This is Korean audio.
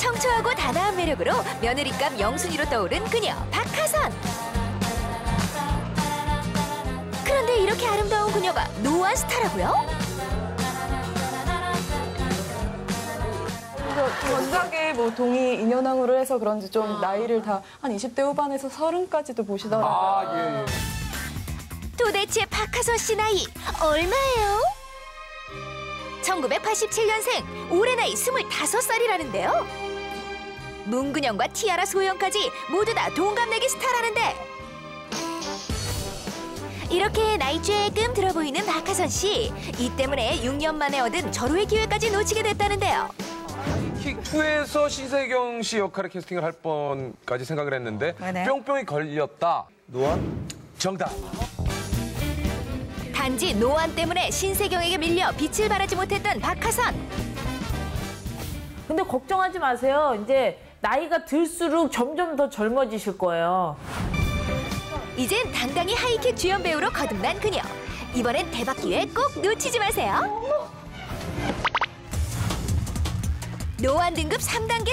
청초하고 단아한 매력으로 며느리감 영순이로 떠오른 그녀 박하선. 그런데 이렇게 아름다운 그녀가 노안 스타라고요? 전작에 뭐 동의 인연왕으로 해서 그런지 좀 나이를 다 한 20대 후반에서 30까지도 보시더라고요. 아, 예, 예. 도대체 박하선 씨 나이 얼마예요? 1987년생, 올해 나이 25살이라는데요. 문근영과 티아라 소영까지 모두 다 동갑내기 스타라는데 이렇게 나이 쬐끔 들어 보이는 박하선 씨. 이 때문에 6년 만에 얻은 절호의 기회까지 놓치게 됐다는데요. 킥2에서 신세경 씨 역할에 캐스팅을 할 뻔까지 생각을 했는데 네네. 뿅뿅이 걸렸다. 노안 정답. 단지 노안 때문에 신세경에게 밀려 빛을 발하지 못했던 박하선. 근데 걱정하지 마세요. 이제 나이가 들수록 점점 더 젊어지실 거예요. 이젠 당당히 하이킥 주연 배우로 거듭난 그녀. 이번엔 대박 기회 꼭 놓치지 마세요. 노안 등급 3단계